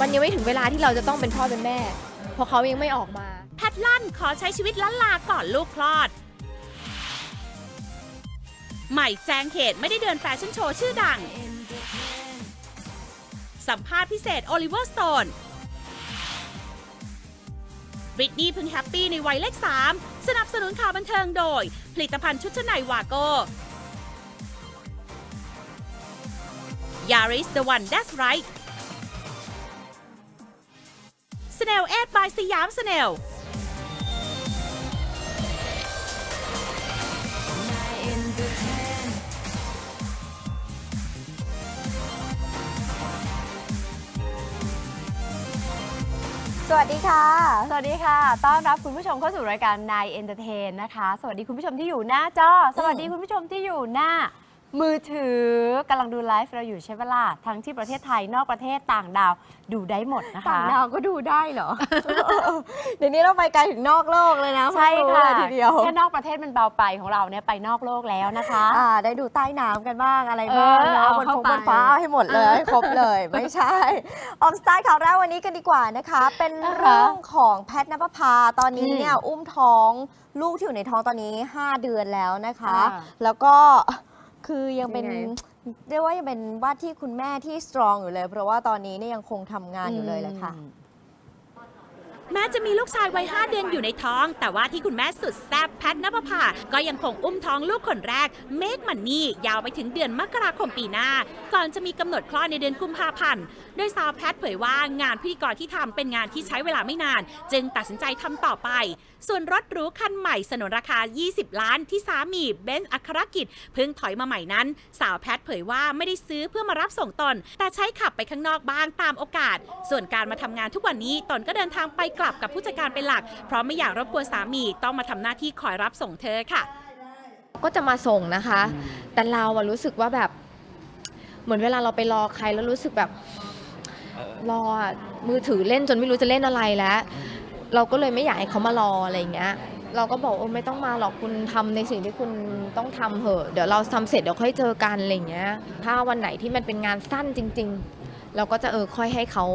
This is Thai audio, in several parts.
มันยังไม่ถึงเวลาที่เราจะต้องเป็นพ่อเป็นแม่ เพราะเขายังไม่ออกมา แพทลั่นขอใช้ชีวิตล้านลาก่อนลูกคลอด ใหม่แจงเขตไม่ได้เดินแฟชั่นโชว์ชื่อดัง สัมภาษณ์พิเศษโอลิเวอร์สโตนบริตนี่เพิ่งแฮปปี้ในวัยเลข 3 สนับสนุนข่าวบันเทิงโดย ผลิตภัณฑ์ชุดชั้นในวาโก้ Yaris the one that's right Snail 8 by สยาม Snail สวัสดีค่ะ สวัสดีค่ะ ต้อนรับคุณผู้ชมเข้าสู่รายการนายเอนเตอร์เทนนะคะ สวัสดีคุณผู้ชมที่อยู่หน้าจอ สวัสดีคุณผู้ชมที่อยู่หน้า มือถือกำลังดูไลฟ์เราอยู่ใช่ไหมล่ะทั้งที่ประเทศไทยนอกประเทศต่างดาวดูได้หมดนะคะ ต่างดาวก็ดูได้เหรอ เดี๋ยวนี้เราไปไกลถึงนอกโลกเลยนะใช่เพิ่งรู้ค่ะเลยทีเดียวแค่นอกประเทศมันเบาไปของเราเนี่ยไปนอกโลกแล้วนะคะอ่าได้ดูใต้น้ำกันบ้างอะไรบ้างเออนะเอาบนเข้าฟงไปบนฟ้าเอาให้หมดเลยให้ครบเลยไม่ใช่ออกสไตล์ข่าวแรกวันนี้กันดีกว่านะคะ เป็นเรื่องของแพทนภพาตอนนี้เนี่ยอุ้มท้องลูกที่อยู่ในท้องตอนนี้ 5 เดือนแล้วนะคะอ่าแล้วก็ คือยังเป็นยังไง เรียกว่ายังเป็นว่าที่คุณแม่ที่สตรองอยู่เลย เพราะว่าตอนนี้เนี่ยยังคงทำงานอยู่เลยแหละค่ะ แม้จะมีลูกชายวัย5เดือนอยู่ในท้อง แต่ว่าที่คุณแม่สุดแซ่บแพทนภพาก็ยังคงอุ้มท้องลูกคนแรก เมกมันนี่ยาวไปถึงเดือนมกราคมปีหน้า ก่อนจะมีกำหนดคลอดในเดือนกุมภาพันธ์โดยสาวแพทเผยว่างานพิธีกรที่ทำเป็นงานที่ใช้เวลาไม่นาน จึงตัดสินใจทำต่อไป ส่วนรถหรูคันใหม่สนนราคา 20 ล้านที่สามีเบนซ์อัครกิจเพิ่งถอยมาใหม่นั้น สาวแพทเผยว่าไม่ได้ซื้อเพื่อมารับส่งตน แต่ใช้ขับไปข้างนอกบ้างตามโอกาส ส่วนการมาทำงานทุกวันนี้ตนก็เดินทางไปกลับกับผู้จัดการเป็นหลัก เพราะไม่อยากรบกวนสามีต้องมาทำหน้าที่คอยรับส่งเธอค่ะ ก็จะมาส่งนะคะ แต่เราอะรู้สึกว่าแบบเหมือนเวลาเราไปรอใครแล้วรู้สึกแบบ รออะมือถือเล่นจนไม่รู้จะเล่นอะไรแล้ว เราก็เลยไม่อยากให้เขามารออะไรอย่างเงี้ย เราก็บอกโอ้ไม่ต้องมาหรอกคุณทำในสิ่งที่คุณต้องทำเถอะเดี๋ยวเราทำเสร็จเดี๋ยวค่อยเจอกันอะไรอย่างเงี้ย ถ้าวันไหนที่มันเป็นงานสั้นจริง ๆ เราก็จะเออค่อยให้เขา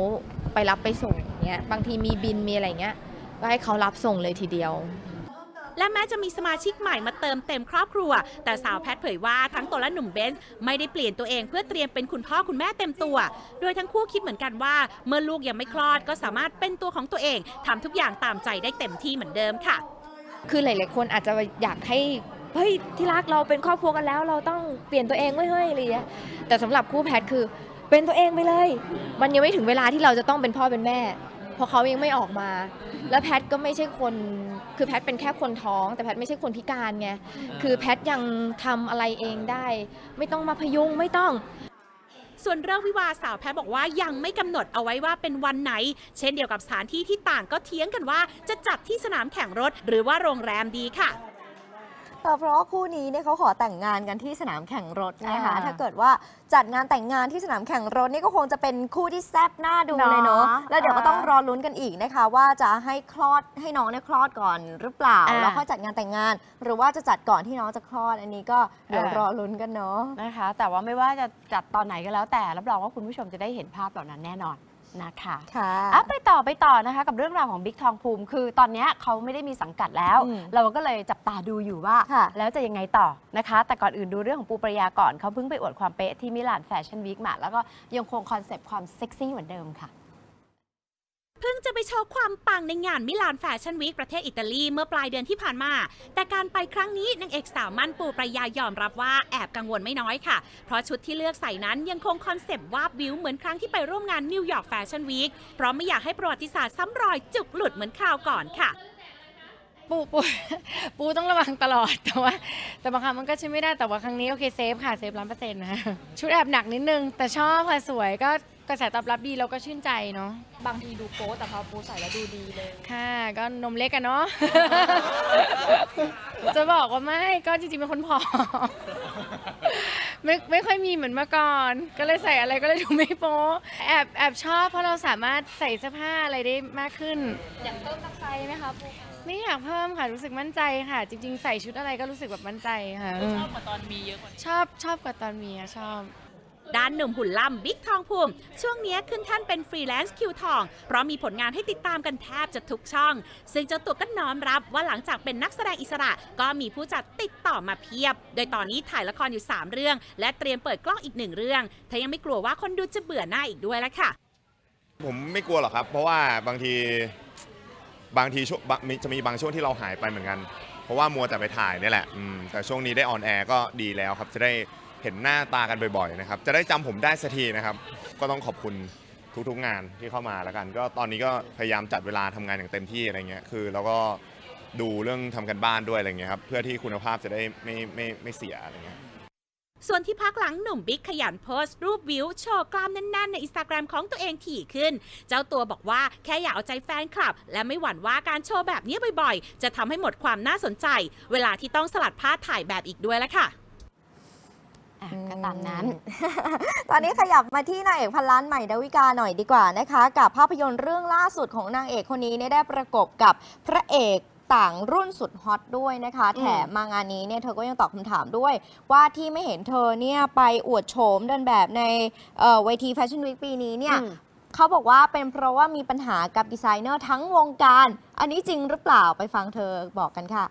ไปรับไปส่งอย่างเงี้ยบางทีมีบินมีอะไรอย่างเงี้ยก็ให้เขารับส่งเลยทีเดียว และแม้จะมีสมาชิกใหม่มาเติมเต็มครอบครัว แต่สาวแพทเผยว่าทั้งตัวและหนุ่มเบนซ์ไม่ได้เปลี่ยนตัวเองเพื่อเตรียมเป็นคุณพ่อคุณแม่เต็มตัว โดยทั้งคู่คิดเหมือนกันว่า เมื่อลูกยังไม่คลอดก็สามารถเป็นตัวของตัวเองทำทุกอย่างตามใจได้เต็มที่เหมือนเดิมค่ะ คือหลาย ๆ คนอาจจะอยากให้เฮ้ยที่รักเราเป็นครอบครัวกันแล้ว เราต้องเปลี่ยนตัวเองไว้เฮ้ยอะไรอย่างเงี้ยแต่สำหรับคู่แพทย์คือเป็นตัวเองไปเลย มันยังไม่ถึงเวลาที่เราจะต้องเป็นพ่อเป็นแม่ เพราะเขายังไม่ออกมา แล้วแพทย์ก็ไม่ใช่คน คือแพทย์เป็นแค่คนท้อง แต่แพทย์ไม่ใช่คนพิการไง คือแพทย์ยังทำอะไรเองได้ ไม่ต้องมาพยุงไม่ต้อง ส่วนเรื่องวิวาห์สาวแพทย์บอกว่ายังไม่กำหนดเอาไว้ว่าเป็นวันไหน เช่นเดียวกับสถานที่ที่ต่างก็เถียงกันว่าจะจัดที่สนามแข่งรถ หรือว่าโรงแรมดีค่ะ แต่เพราะว่าคู่นี้เนี่ยเขาขอแต่งงานกันที่สนามแข่งรถนะคะ อ่าถ้าเกิดว่าจัดงานแต่งงานที่สนามแข่งรถนี่ก็คงจะเป็นคู่ที่แซ่บหน้าดูเลยเนาะ เนาะแล้วเดี๋ยวก็อ่าต้องรอลุ้นกันอีกนะคะ ว่าจะให้คลอดให้น้องเนี่ยคลอดก่อนหรือเปล่า อ่าแล้วค่อยจัดงานแต่งงาน หรือว่าจะจัดก่อนที่น้องจะคลอดอันนี้ก็เดี๋ยวอ่ารรอลุ้นกันเนาะ นะคะ แต่ว่าไม่ว่าจะจัดตอนไหนก็แล้วแต่รับรองว่าคุณผู้ชมจะได้เห็นภาพเหล่านั้นแน่นอน นะคะค่ะ อะไปต่อไปต่อนะคะ กับเรื่องราวของบิ๊กทองภูมิ คือตอนเนี้ยเขาไม่ได้มีสังกัดแล้ว อืมเราก็เลยจับตาดูอยู่ว่า ค่ะ แล้วจะยังไงต่อนะคะ แต่ก่อนอื่นดูเรื่องของปูปรายาก่อนเขาเพิ่งไปอวดความเป๊ะที่มิลานแฟชั่นวีคมาแล้วก็ยังคงคอนเซปต์ความเซ็กซี่เหมือนเดิมค่ะเพิ่งจะไปโชว์ความปังในงานมิลานแฟชั่นวีคประเทศอิตาลีเมื่อปลายเดือนที่ผ่านมา แต่การไปครั้งนี้นางเอกสาวมั่นปูปรายายอมรับว่าแอบกังวลไม่น้อยค่ะ เพราะชุดที่เลือกใส่นั้นยังคงคอนเซปต์วาบวิวเหมือนครั้งที่ไปร่วมงานนิวยอร์กแฟชั่นวีคเพราะไม่อยากให้ประวัติศาสตร์ซ้ำรอยจุกหลุดเหมือนคราวก่อนค่ะปูปูปูต้องระวังตลอดแต่ว่าแต่บางครั้งมันก็ใช้ไม่ได้แต่ว่าครั้งนี้โอเคเซฟค่ะเซฟร้อยเปอร์เซ็นต์นะชุดแอบหนักนิดนึง แต่ชอบค่ะสวยก็ กระแสตอบรับดีเราก็ชื่นใจเนาะบางทีดูโป๊แต่พอปูใส่แล้วดูดีเลย ค่ะก็นมเล็กกันเนาะ จะบอกว่าไม่ก็จริงๆเป็นคนผอมไม่ไม่ค่อยมีเหมือนเมื่อก่อน ก็เลยใส่อะไรก็เลยดูไม่โป๊แอบแอบชอบเพราะเราสามารถใส่เสื้อผ้าอะไรได้มากขึ้น อยากเพิ่มตักไซไหมคะปูไม่อยากเพิ่มค่ะรู้สึกมั่นใจค่ะ จริง ๆ ใส่ชุดอะไรก็รู้สึกแบบมั่นใจค่ะชอบกว่าตอนมีเยอะกว่าชอบชอบกว่าตอนมีอะชอบ ด้านหนุ่มหุ่นล่ำบิ๊กทองภูมิ ช่วงนี้ขึ้นแท่านเป็นฟรีแลนซ์คิวทอง เพราะมีผลงานให้ติดตามกันแทบจะทุกช่อง ซึ่งเจ้าตัวก็น้อมรับว่าหลังจากเป็นนักแสดงอิสระ ก็มีผู้จัดติดต่อมาเพียบ โดยตอนนี้ถ่ายละครอยู่ 3 เรื่อง และเตรียมเปิดกล้องอีกหนึ่งเรื่องเธอยังไม่กลัวว่าคนดูจะเบื่อหน้าอีกด้วยละค่ะ ผมไม่กลัวหรอกครับ เพราะว่าบางทีบางทีช่วงบางมีจะมีบางช่วงที่เราหายไปเหมือนกัน เพราะว่ามัวแต่ไปถ่ายนี่แหละอืมแต่ช่วงนี้ได้ออนแอร์ก็ดีแล้วครับจะได้ เห็นหน้าตากันบ่อยๆนะครับ จะได้จำผมได้สักทีนะครับ ก็ต้องขอบคุณทุกๆงานที่เข้ามาแล้วกัน ก็ตอนนี้ก็พยายามจัดเวลาทำงานอย่างเต็มที่อะไรเงี้ยคือเราก็ดูเรื่องทำกันบ้านด้วยอะไรเงี้ยครับเพื่อที่คุณภาพจะได้ไม่ไม่ไม่เสียอะไรเงี้ย ส่วนที่พักหลังหนุ่มบิ๊กขยันโพสต์รูปวิว โชว์กล้ามแน่นๆ ในอินสตาแกรมของตัวเองถี่ขึ้น เจ้าตัวบอกว่าแค่อยากเอาใจแฟนคลับ และไม่หวั่นว่าการโชว์แบบนี้บ่อยๆ จะทำให้หมดความน่าสนใจ เวลาที่ต้องสลัดผ้าถ่ายแบบอีกด้วยละค่ะ อะก็ตามนั้น ตอนนี้ขยับมาที่นางเอกพันล้านใหม่ดาวิกาหน่อยดีกว่านะคะ กับภาพยนตร์เรื่องล่าสุดของนางเอกคนนี้เนี่ยได้ประกบกับพระเอกต่างรุ่นสุดฮอตด้วยนะคะอืมแถมมางานนี้เนี่ยเธอก็ยังตอบคำถามด้วย ว่าที่ไม่เห็นเธอเนี่ยไปอวดโฉมเดินแบบในเอ่อเวทีแฟชั่นวีคปีนี้เนี่ยอืมเขาบอกว่าเป็นเพราะว่ามีปัญหากับดีไซเนอร์ทั้งวงการ อันนี้จริงหรือเปล่าไปฟังเธอบอกกันค่ะ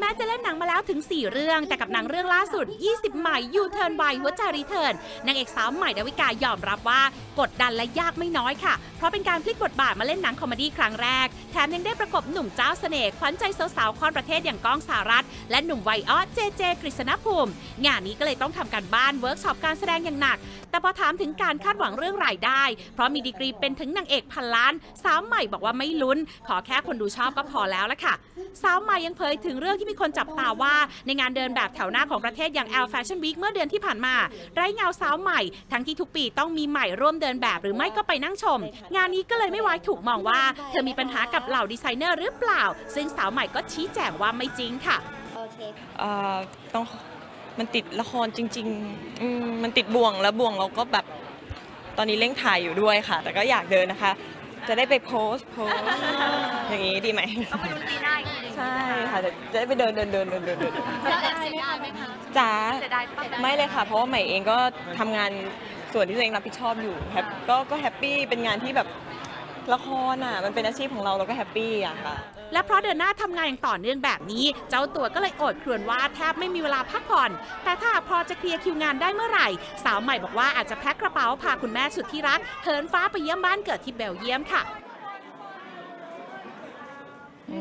แม้จะเล่นหนังมาแล้วถึง 4 เรื่อง แต่กับหนังเรื่องล่าสุด 20 ใหม่ยูเทิร์นไวหัวใจรีเทิร์นนางเอกสาวใหม่ดาวิกายอมรับว่ากดดันและยากไม่น้อยค่ะ เพราะเป็นการพลิกบทบาทมาเล่นหนังคอมเมดี้ครั้งแรก แถมยังได้ประกบหนุ่มเจ้าเสน่ห์ขวัญใจสาวๆคอนประเทศอย่างก้องสารัตและหนุ่มไวยอ้อเจเจกฤษณภูมิ งานนี้ก็เลยต้องทำการบ้านเวิร์กช็อปการแสดงอย่างหนัก แต่พอถามถึงการคาดหวังเรื่องรายได้ เพราะมีดีกรีเป็นถึงนางเอกพันล้าน สาวใหม่บอกว่าไม่ลุ้น ขอแค่คนดูชอบก็พอแล้วละค่ะ สาวใหม่ยังเผยถึงเรื่องที่มีคนจับตาว่าในงานเดินแบบแถวหน้าของประเทศอย่าง L Fashion Week เมื่อเดือนที่ผ่านมา ไร้เงาสาวใหม่ ทั้งที่ทุกปีต้องมีใหม่ร่วมเดินแบบหรือไม่ก็ไปนั่งชม งานนี้ก็เลยไม่ไว้ถูกมองว่า เธอมีปัญหากับเหล่าดีไซเนอร์หรือเปล่า ซึ่งสาวใหม่ก็ชี้แจงว่าไม่จริงค่ะเอ่อต้องมันติดละครจริงๆอืมมันติดบ่วงแล้วบ่วงเราก็แบบตอนนี้เร่งถ่ายอยู่ด้วยค่ะ แต่ก็อยากเดินนะคะ จะได้ไปโพสต์โพสต์อย่างนี้ดีไหมต้องไปดูปีหน้าใช่ค่ะจะจะได้ไปเดินเดินเดินเดินเดินเดินจ้าไม่เลยค่ะ เพราะว่าใหม่เองก็ทำงานส่วนที่ตัวเองรับผิดชอบอยู่แฮปก็ก็แฮปปี้เป็นงานที่แบบ ละครอะมันเป็นอาชีพของเราเราก็แฮปปี้อะค่ะ และเพราะเดินหน้าทำงานอย่างต่อเนื่องแบบนี้ เจ้าตัวก็เลยอดครวญว่าแทบไม่มีเวลาพักผ่อน แต่ถ้าพอจะเคลียร์คิวงานได้เมื่อไหร่ สาวใหม่บอกว่าอาจจะแพ็คกระเป๋าพาคุณแม่สุดที่รักเหินฟ้าไปเยี่ยมบ้านเกิดที่เบลเยียมค่ะ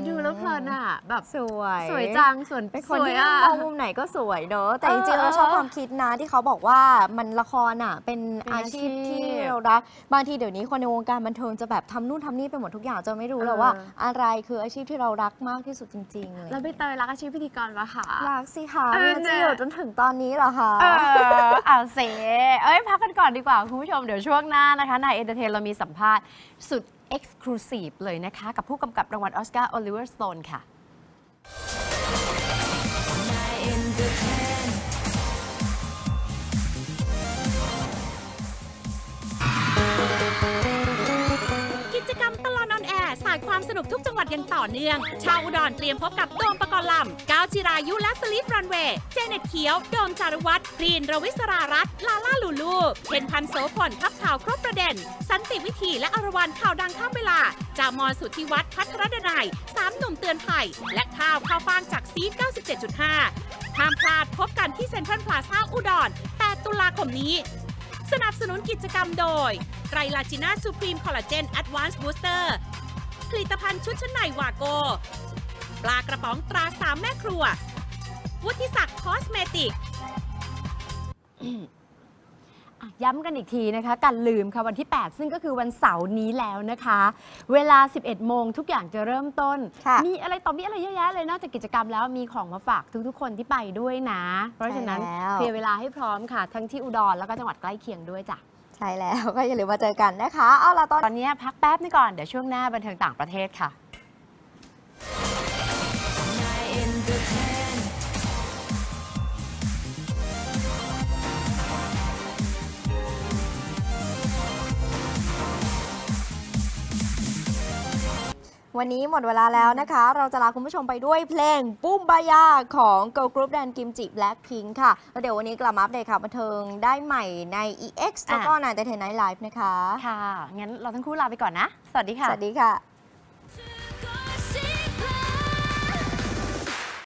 ดูแล้วเพลินอะ แบบสวยสวยจังส่วนเป็นคนสวยที่อะมองมุมไหนก็สวยเนอะแต่เอจอริงๆเราเออชอบความคิดนะที่เขาบอกว่ามันละครอะเป็นเป็นอาอาชีชีพพที่เรารักบางทีเดี๋ยวนี้คนในวงการบันเทิงจะแบบทำนู่นทำนี่ไปหมดทุกอย่างจะไม่รู้เลยเออว่า อะไรคืออาชีพที่เรารักมากที่สุดจริงๆเลยแล้วใบเตยรักอาชีพพิธีกรปะคะรักสิคะเออมันจะเนี่ยอยู่จนถึงตอนนี้เหรอคะเออเอาเสเอ้ยพักกันก่อนดีกว่าคุณผู้ชมเดี๋ยวช่วงหน้านะคะในเอนเตอร์เทนเรามีสัมภาษณ์สุด เอ็กซ์คลูซีฟเลยนะคะ กับผู้กำกับรางวัลออสการ์โอลิเวอร์สโตนค่ะ นอนแอร์สายความสนุกทุกจังหวัดอย่างต่อเนื่อง ชาวอุดรเตรียมพบกับโดมปกรณ์ลำก้าวจิรายุและสลีฟรันเวย์ เจเน็ตเขียว โดมจารุวัฒน์พรีนรวิศรารัตน์ลาล่าลูลูเพนพันธ์โสพลทับข่าวครบประเด็น สันติวิธีและอรวรรณข่าวดังข้ามเวลา จามอนสุทธิวัฒน์พัทรดนัยสามหนุ่มเตือนภัย และข้าวข้าวฟ่างจากซีด97.5ห้ามพลาดพบกันที่เซ็นทรัลพลาซ่าอุดร 8 ตุลาคมนี้สนับสนุนกิจกรรมโดยไตรลาจิน่าซูพรีมคอลลาเจนแอดวานซ์บูสเตอร์ ผลิตภัณฑ์ชุดชั้นในวาโก ปลากระป๋องตราสามแม่ครัว วุฒิศักดิ์คอสเมติก อะย้ำกันอีกทีนะคะกันลืมค่ะวันที่ 8 ซึ่งก็คือวันเสาร์นี้แล้วนะคะ เวลา 11 โมงทุกอย่างจะเริ่มต้น ค่ะมีอะไรต่อมีอะไรเยอะแยะเลยนอกจากกิจกรรมแล้วมีของมาฝากทุกๆ คนที่ไปด้วยนะ เพราะฉะนั้นใช่แล้ว เคลียร์เวลาให้พร้อมค่ะ ทั้งที่อุดรแล้วก็จังหวัดใกล้เคียงด้วยจ้ะ ใช่แล้วก็อย่าลืมมาเจอกันนะคะ เอาล่ะตอน ตอนนี้พักแป๊บนึงก่อน เดี๋ยวช่วงหน้าบันเทิงต่างประเทศค่ะ ววันนี้หมดเวลาแล้วนะคะ เราจะลาคุณผู้ชมไปด้วยเพลงปุ้มบายาของ Girl Group แดนกิมจิ Blackpink ค่ะ แล้วเดี๋ยววันนี้กลับมาอัปเดตข่าวบันเทิงได้ใหม่ใน EX แล้วก็ใน Entertainment Live นะคะ ค่ะ งั้นเราทั้งคู่ลาไปก่อนนะ สวัสดีค่ะ สวัสดีค่ะ